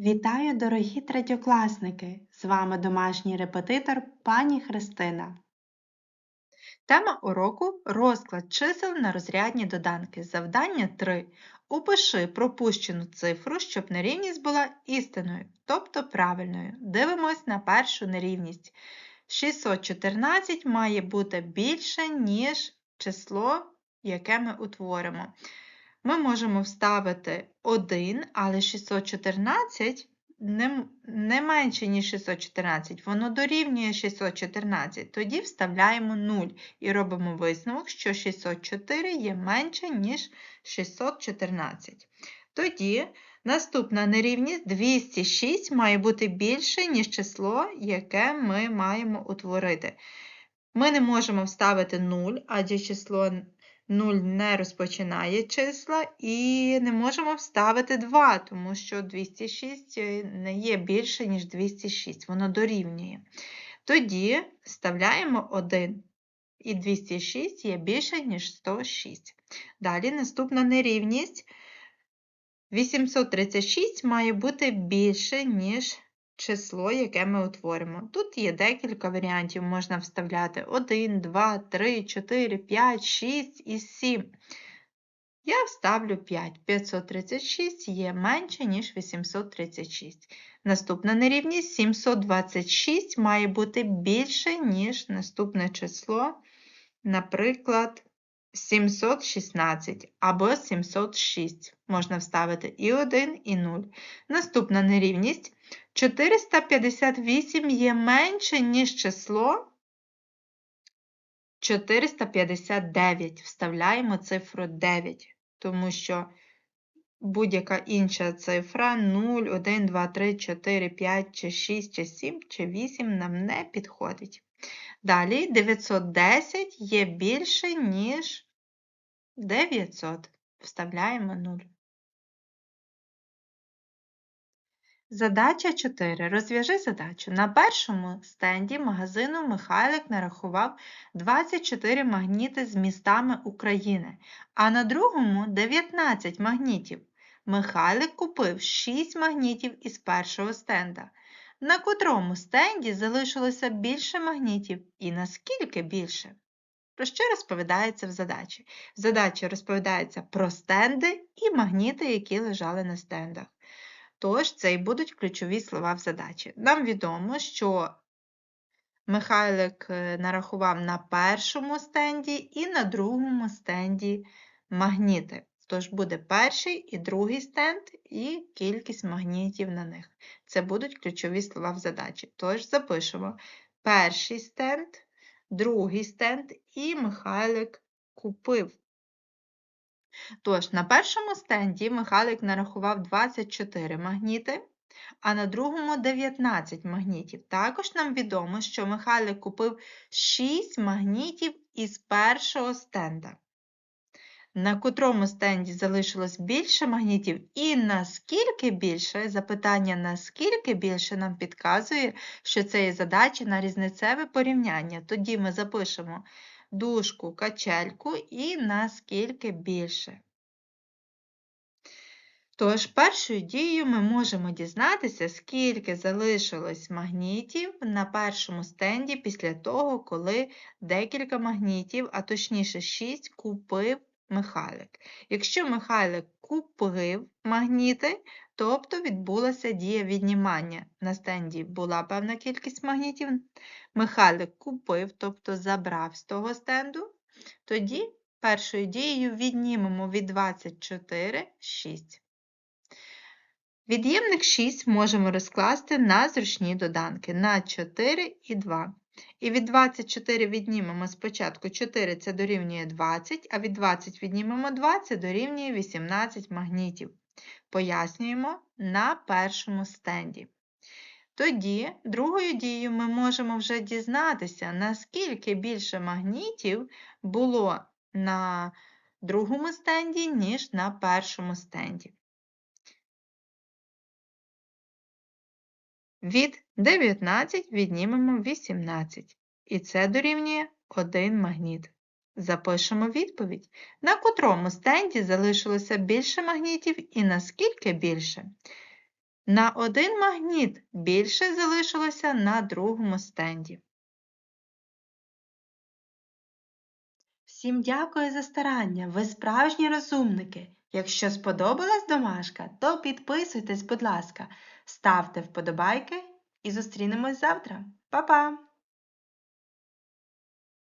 Вітаю, дорогі третьокласники! З вами домашній репетитор пані Христина. Тема уроку розклад чисел на розрядні доданки. Завдання 3. Упиши пропущену цифру, щоб нерівність була істинною, тобто правильною. Дивимось на першу нерівність. 614 має бути більше, ніж число, яке ми утворимо. Ми можемо вставити 1, але 614 не, не менше, ніж 614, воно дорівнює 614. Тоді вставляємо 0 і робимо висновок, що 604 є менше, ніж 614. Тоді наступна нерівність 206 має бути більше, ніж число, яке ми маємо утворити. Ми не можемо вставити 0, адже число 0 не розпочинає числа, і не можемо вставити 2, тому що 206 е, не є більше, ніж 206, воно дорівнює. Тоді вставляємо 1, і 206 є більше, ніж 106. Далі наступна нерівність. 836 має бути більше, ніж число, яке ми утворимо. Тут є декілька варіантів, можна вставляти 1, 2, 3, 4, 5, 6 і 7. Я вставлю 5. 536 є менше, ніж 836. Наступна нерівність 726 має бути більше, ніж наступне число, наприклад, 716 або 706. Можна вставити і 1, і 0. Наступна нерівність 458 є менше, ніж число 459. Вставляємо цифру 9, тому що будь-яка інша цифра 0, 1, 2, 3, 4, 5, чи 6, чи 7, чи 8 нам не підходить. Далі 910 є більше, ніж 900. Вставляємо 0. Задача 4. Розв'яжи задачу. На першому стенді магазину Михайлик нарахував 24 магніти з містами України, а на другому 19 магнітів. Михайлик купив 6 магнітів із першого стенда. На котрому стенді залишилося більше магнітів і наскільки більше? Про що розповідається в задачі? В задачі розповідається про стенди і магніти, які лежали на стендах. Тож, це і будуть ключові слова в задачі. Нам відомо, що Михайлик е, нарахував на першому стенді і на другому стенді магніти. Тож буде перший і другий стенд, і кількість магнітів на них. Це будуть ключові слова в задачі. Тож запишемо перший стенд, другий стенд і Михайлик купив. Тож, на першому стенді Михайлик нарахував 24 магніти, а на другому 19 магнітів. Також нам відомо, що Михайлик купив 6 магнітів із першого стенда. На котрому стенді залишилось більше магнітів і наскільки більше, запитання наскільки більше нам підказує, що це є задача на різницеве порівняння. Тоді ми запишемо дужку, качельку і наскільки більше. Тож, першою дією ми можемо дізнатися, скільки залишилось магнітів на першому стенді після того, коли декілька магнітів, а точніше 6, купив Михайлик. Якщо Михайлик купив магніти, тобто відбулася дія віднімання. На стенді була певна кількість магнітів. Михайлик купив, тобто забрав з того стенду. Тоді першою дією віднімемо від 24 6. Від'ємник 6 можемо розкласти на зручні доданки на 4 і 2. І від 24 віднімемо спочатку 4 це дорівнює 20, а від 20 віднімемо 2 це дорівнює 18 магнітів. Пояснюємо на першому стенді. Тоді, другою дією ми можемо вже дізнатися, наскільки більше магнітів було на другому стенді, ніж на першому стенді. Від 19 віднімемо 18, і це дорівнює 1 магніт. Запишемо відповідь, на котрому стенді залишилося більше магнітів і наскільки більше. На один магніт більше залишилося на другому стенді. Всім дякую за старання. Ви справжні розумники. Якщо сподобалась домашка, то підписуйтесь, будь ласка, ставте вподобайки і зустрінемось завтра. Па-па!